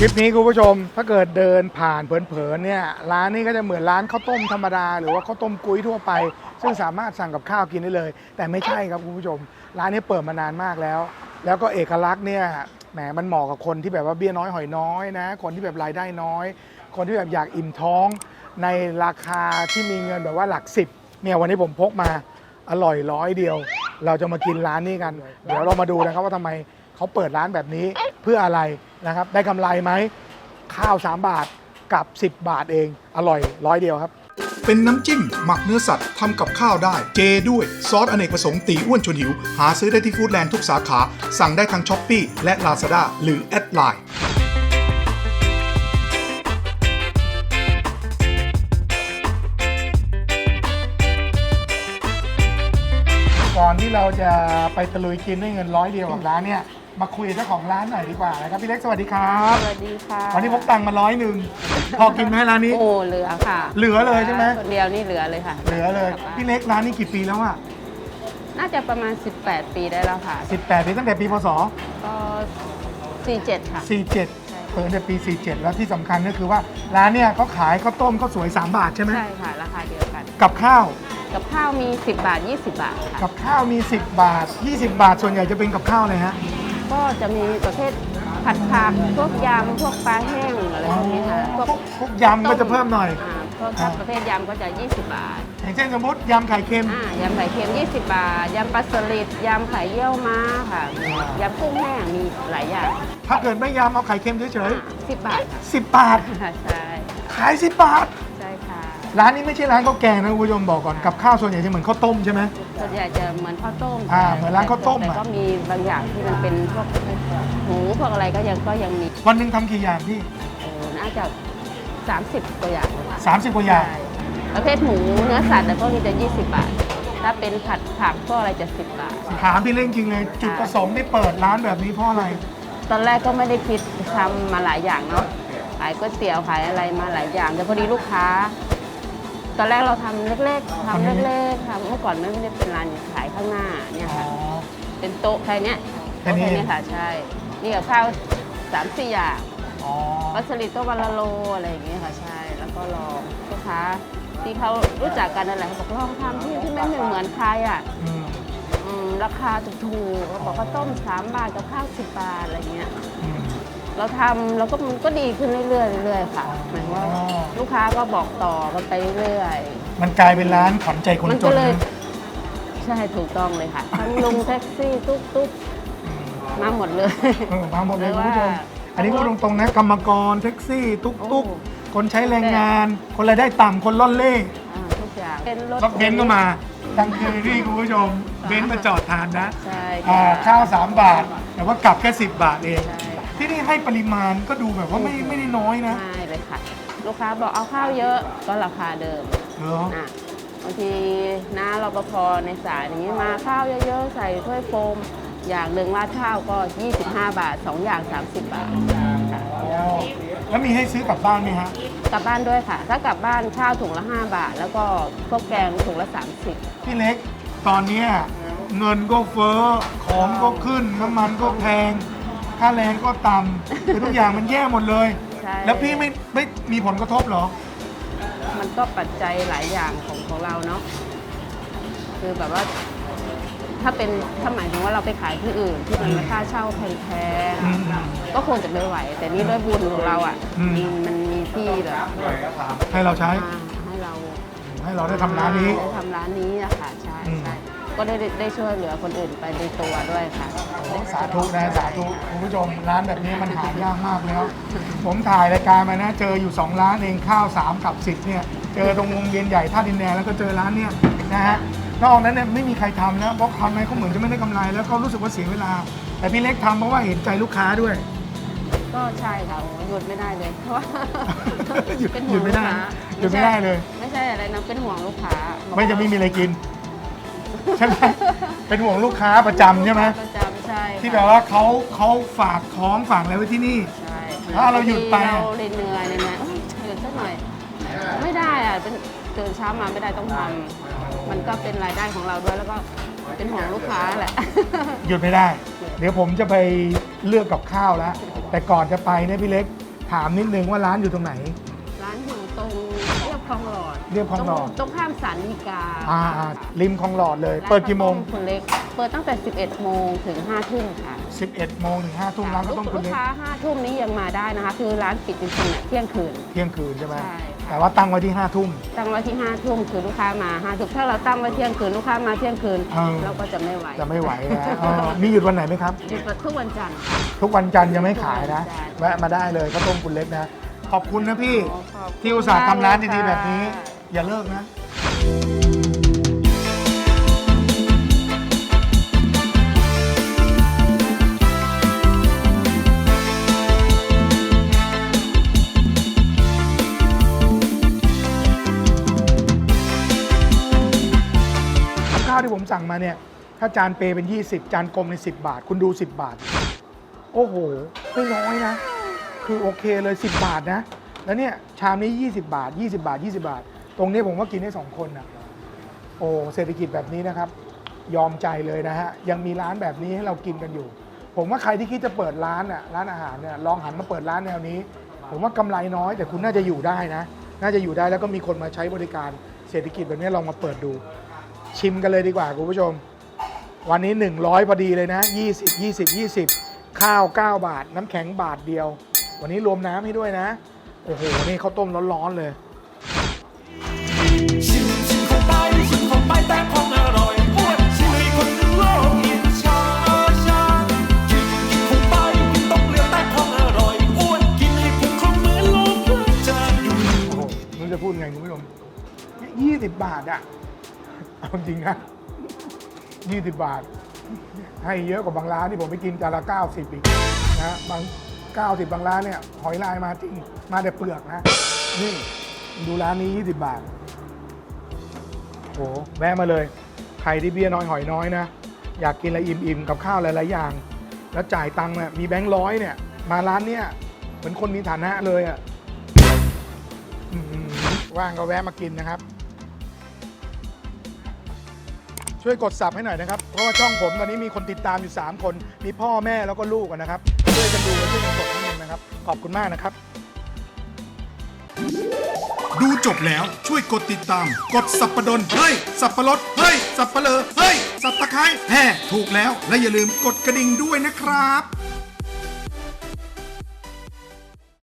คลิปนี้คุณผู้ชมถ้าเกิดเดินผ่านเผินๆเนี่ยร้านนี้ก็จะเหมือนร้านข้าวต้มธรรมดา หรือว่าข้าวต้มกุ้ยทั่วไป ซึ่งสามารถสั่งกับข้าวกินได้เลย แต่ไม่ใช่ครับคุณผู้ชม ร้านนี้เปิดมานานมากแล้ว แล้วก็เอกลักษณ์เนี่ยแหมมันเหมาะกับคนที่แบบว่าเบี้ยน้อยหอยน้อยนะ คนที่แบบรายได้น้อย คนที่แบบอยากอิ่มท้อง ในราคาที่มีเงินแบบว่าหลักสิบเนี่ยวันนี้ผมพกมาอร่อยร้อยเดียว เราจะมากินร้านนี้กัน เดี๋ยวเรามาดูนะครับว่าทำไม เขาเปิดร้านแบบนี้เพื่ออะไรนะครับ ได้กำไรไหม ข้าว 3 บาทกับ 10 บาทเองอร่อยร้อยเดียวครับ เป็นน้ำจิ้ม หมักเนื้อสัตว์ทำกับข้าวได้ เจด้วย ซอสอเนกประสงค์ตีอ้วนชวนหิว หาซื้อได้ที่ฟู้ดแลนด์ทุกสาขา สั่งได้ทางช้อปปีและ Lazada หรือแอดไลน์ก่อนที่เราจะไปตะลุยกินด้วยเงินร้อยเดียวกับร้านเนี่ยมาคุยกับเจ้าของร้านหน่อยดีกว่านะครับพี่เล็กสวัสดีครับสวัสดีค่ะวันนี้พกตังค์มาร้อยหนึ่งพอกินไหมร้านนี้ โอ้เหลือค่ะเหลือเลยใช่ไหม คนเดียวนี่เหลือเลยค่ะเหลือเลยพี่เล็กร้านนี้กี่ปีแล้วอะน่าจะประมาณ 18 ปีได้แล้วค่ะ18ปีตั้งแต่ปีพศ ก็47 ค่ะ 47 เปิดตั้งแต่ปี 47 แล้วที่สำคัญก็คือว่าร้านเนี่ยเขาขายข้าวต้มข้าวสวย 3 บาทใช่ไหมใช่ค่ะ ราคาเดียวกัน กับข้าวกับข้าวมี 10 บาท 20 บาทค่ะ กับข้าวมี 10 บาท 20 บาท ส่วนใหญ่จะเป็นกับข้าวเลยฮะ ก็จะมีประเภทผัดผักพวกยำพวกปลาแห้งอะไรพวกนี้ค่ะพวกพวกยำก็จะเพิ่มหน่อยอ่าพวกถ้าประเภทยำก็จะ 20 บาทอย่างเช่นสมมติยำไข่เค็ม อ่ายำไข่เค็ม 20 บาทยำปลาสลิดยำไข่เยี่ยวม้าค่ะยำกุ้งแห้งมีหลายอย่างถ้าเกิดไม่ยำเอาไข่เค็มเฉยอ่า10บาทค่ะๆ10 บาทค่ะใช่ ขาย 10 บาทใช่ค่ะ ร้านนี้ไม่ใช่ร้านข้าวแกงนะคุณผู้ชมบอกก่อนกับข้าวส่วนใหญ่จะเหมือนข้าวต้มใช่ไหม ส่วนใหญ่จะเหมือนข้าวต้มอ่าเหมือนร้านข้าวต้มแต่อะ ก็มีบางอย่างที่มันเป็นพวกหมูพวกอะไรก็ยังก็ยังมีวันหนึ่งทำกี่อย่างพี่ โอ้น่าจะ 30ตัวอย่าง30กว่าอย่าง ใช่ประเภทหมูเนื้อสัตว์แต่พวกนี้จะ 20 บาท ถ้าเป็นผัดผักพวกอะไรจะ 10 บาท ถามพี่เล่นจริงเลย จุดประสงค์ที่เปิดร้านแบบนี้เพราะอะไร ตอนแรกก็ไม่ได้คิดทำมาหลายอย่างเนาะขายก๋วยเตี๋ยวขายอะไรมาหลายอย่างแต่พอดีลูกค้า ตอนแรกเราทำเล็กๆทำเล็กๆทำเมื่อก่อนไม่ได้เป็นร้านขายข้างหน้าเนี่ยค่ะ เป็นโต๊ะแค่เนี้ยแค่โต๊ะนี้แค่เนี้ยค่ะใช่ นี่กับข้าวสามสี่อย่างอ๋อวัสลิดก็วันละโลอะไรอย่างเงี้ยค่ะใช่ แล้วก็ลองลูกค้าที่เขารู้จักกันนั่นแหละเขาบอกลองทำที่ที่ไม่เหมือนใครอะ อืมอืมราคาถูกๆเขาบอกว่าต้มสามบาทกับข้าวสิบบาท อะไรเงี้ย อืม เราทำเราก็มันก็ดีขึ้นเรื่อยๆเรื่อยๆค่ะหมายว่าอ๋อ ลูกค้าก็บอกต่อกันไปเรื่อยมันกลายเป็นร้านขวัญใจคนมันจก็นเลย นะใช่ถูกต้องเลยค่ะทั้งลุงแท็กซี่ตุ๊กตุ๊กมาหมดเลย เออมาหมดเลยหรือคุณว่าผู้ชม อันนี้พูดตรงๆนะกรรมกรแท็กซี่ ตุ๊กตุ๊กโอ้ คนใช้แรงงาน คนรายได้ต่ำคนล่อนเล่อ่าทุกอย่างเป็นรถ รถเบนซ์ก็มาตั้งคือที่คุณผู้ชม เบนซ์มาจอดทานนะใช่อ่าค่ะข้าว 3 บาท แต่ว่ากลับแค่ 10 บาทเอง ใช่ที่นี่ ให้ปริมาณก็ดูแบบว่าไม่ไม่ได้น้อยนะไม่เลยค่ะ ลูกค้าบอกเอาข้าวเยอะก็ราคาเดิมเหรออะบางทีน้ารปภในสายอย่างนี้มาข้าวเยอะๆ ใส่ถ้วยโฟม อย่างหนึ่งราดข้าวก็ 25 บาท 2 อย่าง 30 บาทค่ะแล้วมีให้ซื้อกลับบ้านไหมฮะกลับบ้านด้วยค่ะ ถ้ากลับบ้านข้าวถุงละ 5 บาท แล้วก็พวกแกงถุงละ 30 พี่เล็กตอนเนี้ยเงินก็เฟ้อของก็ขึ้นน้ำมันก็แพง ค่าแรงก็ต่ำคือทุกอย่างมันแย่หมดเลย ใช่แล้วพี่ไม่ไม่มีผลกระทบเหรอ มันก็ปัจจัยหลายอย่างของของเราเนาะคือแบบว่า ถ้าเป็นถ้าหมายถึงว่าเราไปขายที่อื่น ที่มันค่าเช่าแพงอืมๆก็คงจะไม่ไหว แต่นี่ด้วยบุญของเราอะอืมมีมันมีที่แบบให้เราใช้มาให้เราให้เราได้ทำร้านนี้ ได้ทำร้านนี้อะค่ะใช่อืม ใช่ ก็ได้ได้ช่วยเหลือคนอื่นไปในตัวด้วยค่ะ สาธุนะสาธุคุณผู้ชมร้านแบบนี้มันหายากมากแล้ว ผมถ่ายรายการมานะเจออยู่ 2 ร้านเองข้าว 3 กับ 10เนี่ยเจอตรงวงเวียนใหญ่ท่าดินแดงแล้วก็เจอร้านเนี่ยนะฮะนอกนั้นเนี่ยไม่มีใครทำนะเพราะทำไปเขาเหมือนจะไม่ได้กำไร แล้วเขารู้สึกว่าเสียเวลา แต่พี่เล็กทำเพราะว่าเห็นใจลูกค้าด้วย ก็ใช่ค่ะหยุดไม่ได้เลยเพราะว่าหยุดเป็นหยุดไม่ได้ลูกค้าหยุดไม่ได้เลย ไม่ใช่อะไรนะเป็นห่วงลูกค้าไม่จะไม่มีอะไรกิน ใช่ไหมเป็นห่วงลูกค้าประจำใช่ไหมประจำใช่ที่แบบว่าเขาเขาฝากท้องฝากอะไรไว้ที่นี่ ใช่ถ้าเราหยุดไป เราเหนื่อยๆเนี่ยนะเอ้ยหยุดสักหน่อย ไม่ได้อะเป็นตื่นเช้ามาไม่ได้ต้องทำมันก็เป็นรายได้ของเราด้วยแล้วก็เป็นห่วงลูกค้าแหละ หยุดไม่ได้ เดี๋ยวผมจะไปเลือกกับข้าวแล้ว แต่ก่อนจะไปเนี่ยพี่เล็กถามนิดนึงว่าร้านอยู่ตรงไหน คลองหลอดเรียบคลองหลอด ตรงตรงข้ามสารดีกาอ่าอ่าริมคลองหลอดเลย เปิดกี่โมง ร้านข้าวต้คุณเล็ก เปิดตั้งแต่ 11 โมงถึง 5 ทุ่มค่ะ11 โมงถึง5ทุ่มร้านข้าวต้มคุณลูเล็กกค้า 5 ทุ่มนี้ยังมาได้นะคะ คือร้านปิดจริงๆเนี่ยเที่ยงคืน เที่ยงคืนใช่ไหมใช่ค่ะ แต่ว่าตั้งไว้ที่5ทุ่ม ตั้งไว้ที่ 5 ทุ่มคือลูกค้ามา5ทุ่มถ้าเราตั้งไว้เที่ยงคืนลูกค้ามาเที่ยงคืน เออ เราก็จะไม่ไหวจะไม่ไหวนะเออมีหยุดวันไหนไหมครับ หยุดเปิดทุกวันจันทร์ค่ะทุกวันจันทร์ยังไม่ขายนะใช่แวะมาได้เลยข้าวต้มคุณเล็กนะ ขอบคุณนะพี่ขอบคุณที่อุตส่าห์ทำร้านดีๆมากเลยแบบนี้ค่ะอย่าเลิกนะกับข้าวที่ผมสั่งมาเนี่ย ถ้าจานเปเป็น 20 จานกลมใน 10 บาท คุณดู 10 บาท โอ้โห ไม่น้อยนะ คือโอเคเลย 10 บาทนะ แล้วเนี่ยชามนี้ 20 บาท 20 บาท 20 บาท ตรงนี้ผมว่ากินได้ 2 คนนะโอ้เศรษฐกิจแบบนี้นะครับ ยอมใจเลยนะฮะ ยังมีร้านแบบนี้ให้เรากินกันอยู่ ผมว่าใครที่คิดจะเปิดร้านอะร้านอาหารเนี่ยลองหันมาเปิดร้านแนวนี้ ผมว่ากำไรน้อยแต่คุณน่าจะอยู่ได้นะ น่าจะอยู่ได้แล้วก็มีคนมาใช้บริการเศรษฐกิจแบบนี้ลองมาเปิดดู ชิมกันเลยดีกว่าคุณผู้ชม วันนี้ 100พอดีเลยนะ 20 20 20 ข้าว 9 บาท น้ำแข็งบาทเดียว วันนี้รวมน้ำให้ด้วยนะ โอ้โห นี่ข้าวต้มร้อนๆเลยชิมชิมข้าไปชิมข้าไปแต่ของอร่อยอ้วนชิมให้คนโลกอิจฉาชากินกินของไปกินต้องเลือกแต่ของอร่อยอ้วนกินให้พุงเขาเหมือนโลกเพื่อจะอยู่โอ้โหไมันจะพูดไงคุณผู้ชมยี่สิบบาทอะเอาจริงนะยี่สิบบาท ให้เยอะกว่าบางร้านที่ผมไปกินจานละเก้าสิบอีกนะบาง เก้าสิบบางร้านเนี่ยหอยลายมาจริง มาแต่เปลือกนะ นี่ ดูร้านนี้ยี่สิบบาทโอ้โหแวะมาเลย ใครที่เบี้ยน้อยหอยน้อยนะ อยากกินอะไรอิ่มๆ กับข้าวหลายๆอย่าง แล้วจ่ายตังค์เนี่ยมีแบงค์ร้อยเนี่ย มาร้านเนี่ยเหมือนคนมีฐานะเลยอะอื้อหือว่างก็แวะมากินนะครับ ช่วยกดสับให้หน่อยนะครับ เพราะว่าช่องผมตอนนี้มีคนติดตามอยู่ 3 คน มีพ่อแม่แล้วก็ลูกอะนะครับ ช่วยกันดูและช่วยกันกดนิดนึงนะครับ ขอบคุณมากนะครับ ดูจบแล้วช่วยกดติดตาม กดสับประดนเฮ้ย สับปะรดเฮ้ย สับปะเลอเฮ้ย สับตะไคร้แฮ่ถูกแล้วและอย่าลืมกดกระดิ่งด้วยนะครับ